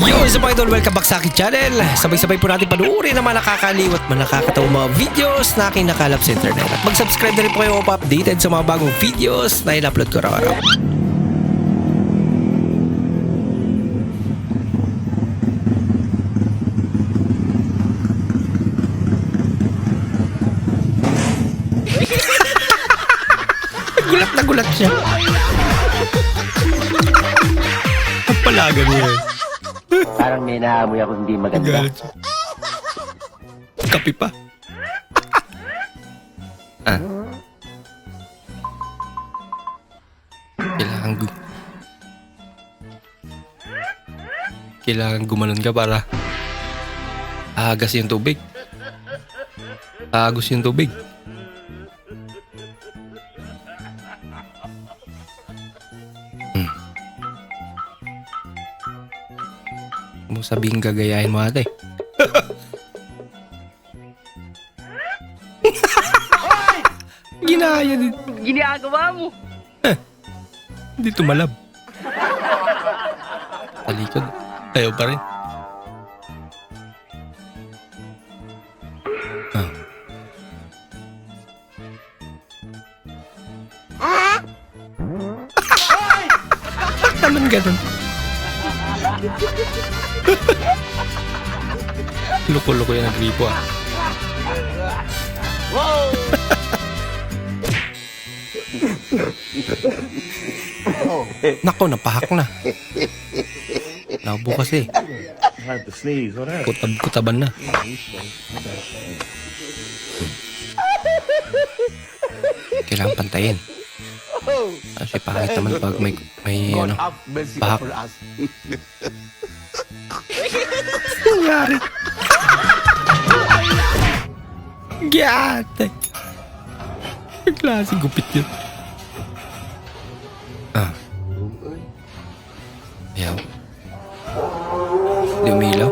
Yo, sa mga idol, welcome back sa aking channel. Sabay-sabay po natin panuorin ang mga nakakaliw at nakakatawang mga videos na aking nakalap sa internet. At mag-subscribe na rin po kayo pa-updated sa mga bagong videos na in-upload ko araw-araw. gulat na gulat siya. Ang palaga niya. Parang may naamoy ako hindi maganda. Galit. Kapi pa. ah. Kailangan gu... Kailangan gumanon ka para agas yung tubig. Agos yung tubig. Mo sabihin gagayahin mo ate. Ginaya din. Ginagawa mo. Hindi tumalab. Talikod. Ayaw pa rin. Ah. Naman ganun. Loko-loko yan ang gripo ah. Nako, napahak na. Labo kasi. Happened? Kutab-kutaban na. Kailangan pantayin. Kasi pangit naman pag may, may ano, bahak. Nangyari. Giyate. Ang klase gupit yun. Ah. Ayaw. Di umilaw.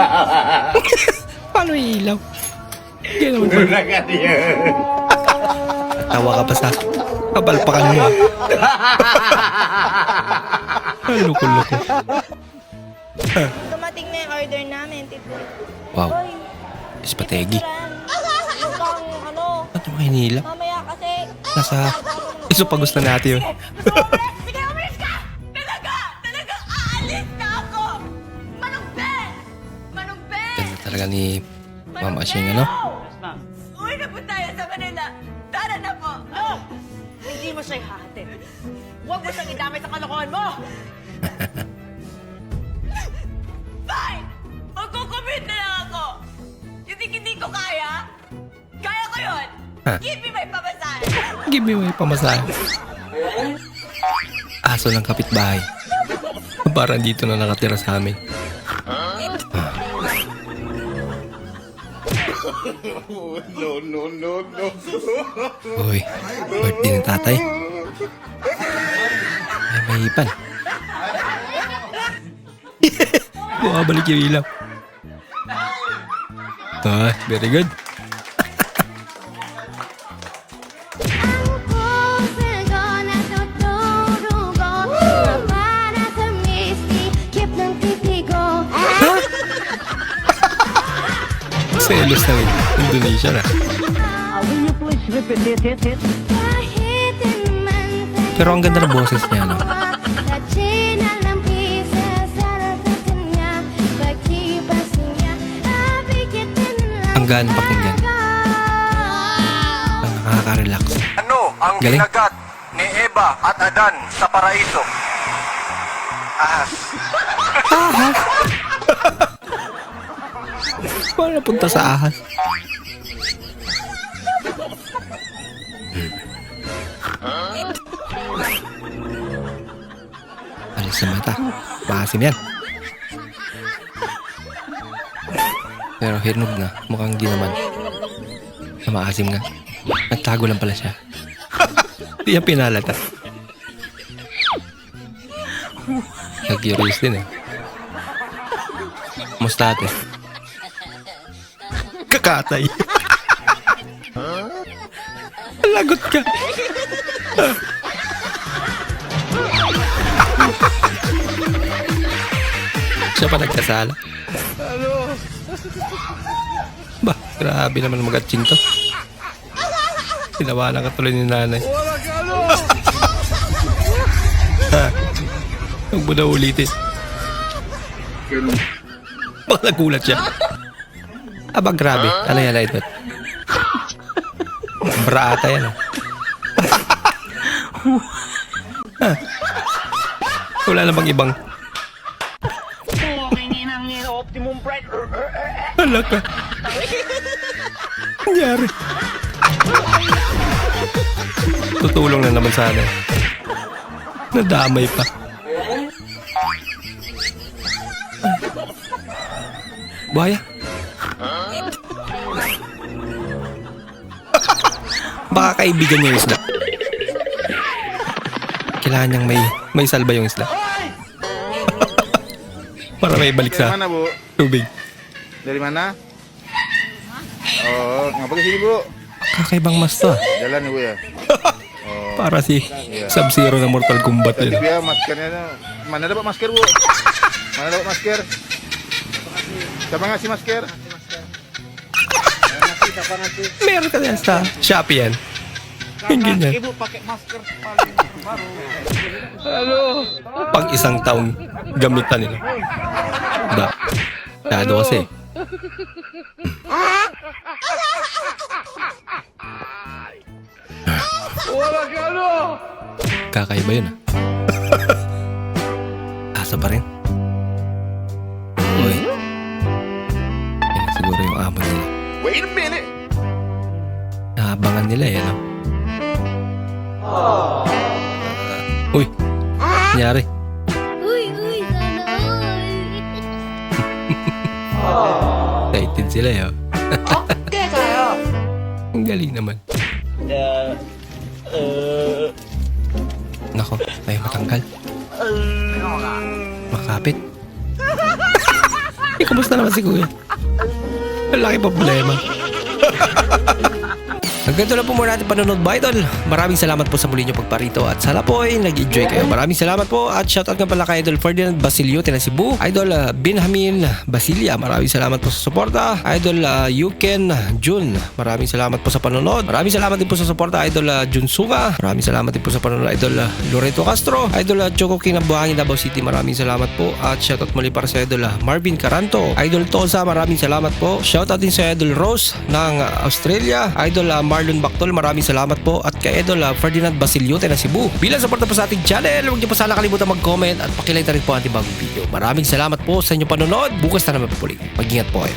Paano ilaw? Hindi naman pa. Tawa ka pa sa kapalpakan mo. loko-loko. Dumating na yung order namin, Tito. Wow. Hoy, Ispategi. ano, Ba't naman hinila? mamaya kasi... Nasa isupagos na natin yun. Sige, umalis ka! Talaga! Talaga! Aalis na ako! Manong Ben! Ganda talaga ni Mama Ashing, ano? Uwi na po tayo sa Manila! Tara na po! Oh, hindi mo siya ihahatid. Huwag mo siyang idamay sa kalokohan mo. Give me my pamasahe! Give me my pamasahe. Aso ng kapitbahay. Parang dito na nakatira sa amin. No, no, no, no. Uy, birthday ng tatay. Ay, may ipan. Bumabalik yung ilaw. Ah, very good. Selos ng Indonesia na. Pero ang ganda ng boses niya, no? Ang gaan pakinggan. Ang nakaka-relax. Ano ang Galing. ginagat ni Eva at Adan sa paraiso? Ahas. Paano napunta sa ahas? Alis sa mata. Maasim yan. Pero hirnog na. Mukhang di naman. Na maasim nga. Nagtago lang pala siya. Di yan pinalata. Nag-curious din eh. Musta ate? Kakatay. Lagot ka. Siya pa nagkasala. Ba, grabe naman magatsin to. Tinawalan ka tuloy ni nanay. Ha? Huwag mo na ulitin. Baka nagulat siya. Aba, grabe. Ano yan, Idol? Brata yan. ah. Ha? Wala na bang ibang... Hala ka. Nangyari. Tutulong na naman sana. Nadamay pa. Buhaya. Baka kaibigan niya yung isda. Kailangan niyang may, may salba yung isda. Para may balik Dari sa mana bu? tubig. Dari mana? Oh, ngapa ke sini bu? Kakaibang mas to. ah. Jalan ibu ya. Para si Sub-Zero na Mortal Kombat Tadi yun. dia maskernya mana dapat masker bu? Mana dapat masker? Siapa ngasih masker? Meron ka yan sa Shopee yan. Yung ganyan. Ibu pakai masker Pang isang taong gamitan nila. Da. Dado kasi. Kakaiba yun ah. Asa pa rin? Uy. Yan siguro yung amo nila. Wait a minute. Naabangan nila eh, no? Uy! Nangyari. Uy, uy, sana all. Excited sila eh. oh. Kaya tayo. Ang galing naman. Nako, may matanggal. Makapit. eh, kumusta naman si Kuya? Laki problema. Hanggang lang po muna natin panonood ba, Idol. Maraming salamat po sa muli nyo pagparito at sana po ay nag-enjoy kayo. Maraming salamat po at shoutout nga pala kay Idol Ferdinand Basilio, Tena Cebu. Idol uh, Benjamin Basilia, maraming salamat po sa suporta. Idol uh, Yuken Jun, maraming salamat po sa panonood. Maraming salamat din po sa suporta. Idol uh, Jun Suga, maraming salamat din po sa panonood. Idol uh, Loreto Castro, Idol uh, Choco King ng Buhangin Davao City, maraming salamat po. At shoutout muli para sa Idol uh, Marvin Caranto, Idol Toza, maraming salamat po. Shoutout din sa Idol Rose ng Australia, Idol uh, Marlon Bactol, maraming salamat po. At kay Idol uh, Ferdinand Basilio, na Cebu. Bilang suporta po sa ating channel, huwag niyo po sana kalimutan mag-comment at pakilike na rin po ang ating bagong video. Maraming salamat po sa inyong panonood. Bukas na naman po ulit. Mag-ingat po kayo.